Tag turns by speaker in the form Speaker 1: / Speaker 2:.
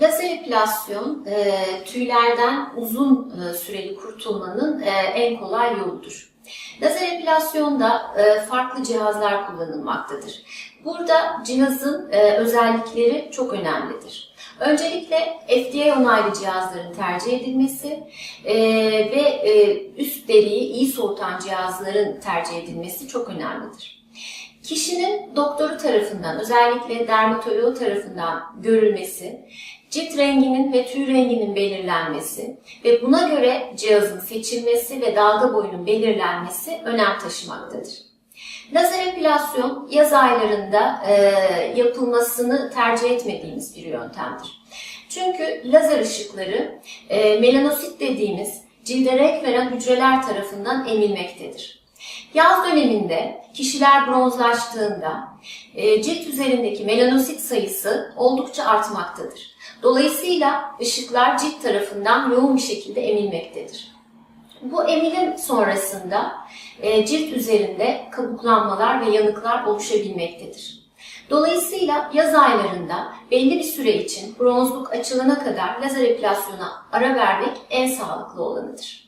Speaker 1: Lazer epilasyon e, tüylerden uzun e, süreli kurtulmanın e, en kolay yoludur. Lazer epilasyonda e, farklı cihazlar kullanılmaktadır. Burada cihazın e, özellikleri çok önemlidir. Öncelikle FDA onaylı cihazların tercih edilmesi e, ve e, üst deriyi iyi soğutan cihazların tercih edilmesi çok önemlidir. Kişinin doktoru tarafından özellikle dermatoloğu tarafından görülmesi, cilt renginin ve tüy renginin belirlenmesi ve buna göre cihazın seçilmesi ve dalga boyunun belirlenmesi önem taşımaktadır. Lazer epilasyon yaz aylarında e, yapılmasını tercih etmediğimiz bir yöntemdir. Çünkü lazer ışıkları e, melanosit dediğimiz cilde renk veren hücreler tarafından emilmektedir. Yaz döneminde kişiler bronzlaştığında e, cilt üzerindeki melanosit sayısı oldukça artmaktadır. Dolayısıyla ışıklar cilt tarafından yoğun bir şekilde emilmektedir. Bu emilim sonrasında e, cilt üzerinde kabuklanmalar ve yanıklar oluşabilmektedir. Dolayısıyla yaz aylarında belli bir süre için bronzluk açılana kadar lazer epilasyona ara vermek en sağlıklı olanıdır.